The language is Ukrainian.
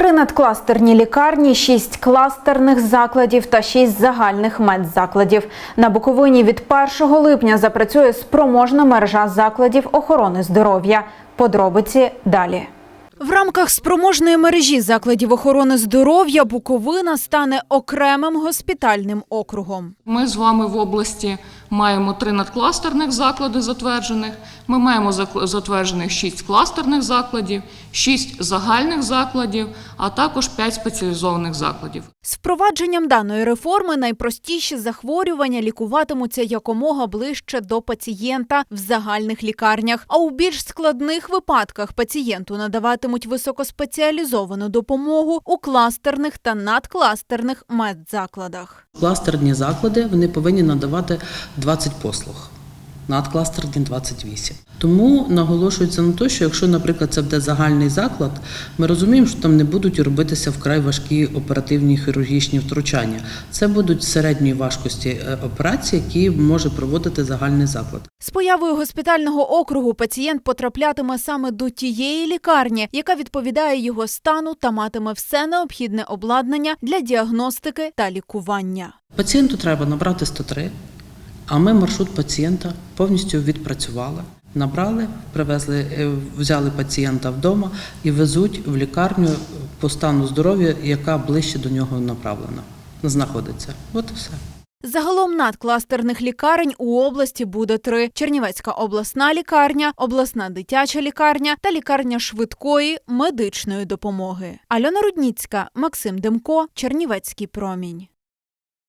Три надкластерні лікарні, шість кластерних закладів та шість загальних медзакладів. На Буковині від 1 липня запрацює спроможна мережа закладів охорони здоров'я. Подробиці далі. В рамках спроможної мережі закладів охорони здоров'я Буковина стане окремим госпітальним округом. Ми з вами в області маємо три надкластерних заклади затверджених. Ми маємо затверджених шість кластерних закладів, шість загальних закладів, а також п'ять спеціалізованих закладів. З впровадженням даної реформи найпростіші захворювання лікуватимуться якомога ближче до пацієнта в загальних лікарнях. А у більш складних випадках пацієнту надаватимуть високоспеціалізовану допомогу у кластерних та надкластерних медзакладах. Кластерні заклади вони повинні надавати 20 послуг. Надкластерні 28. Тому наголошується на те, що якщо, наприклад, це буде загальний заклад, ми розуміємо, що там не будуть робитися вкрай важкі оперативні хірургічні втручання. Це будуть середньої важкості е, операції, які може проводити загальний заклад. З появою госпітального округу пацієнт потраплятиме саме до тієї лікарні, яка відповідає його стану та матиме все необхідне обладнання для діагностики та лікування. Пацієнту треба набрати 103, а ми маршрут пацієнта повністю відпрацювали. Набрали, привезли, е, взяли пацієнта вдома і везуть в лікарню по стану здоров'я, яка ближче до нього направлена, знаходиться. От і все. Загалом надкластерних лікарень у області буде три: Чернівецька обласна лікарня, обласна дитяча лікарня та лікарня швидкої медичної допомоги. Альона Рудніцька, Максим Демко, Чернівецький промінь.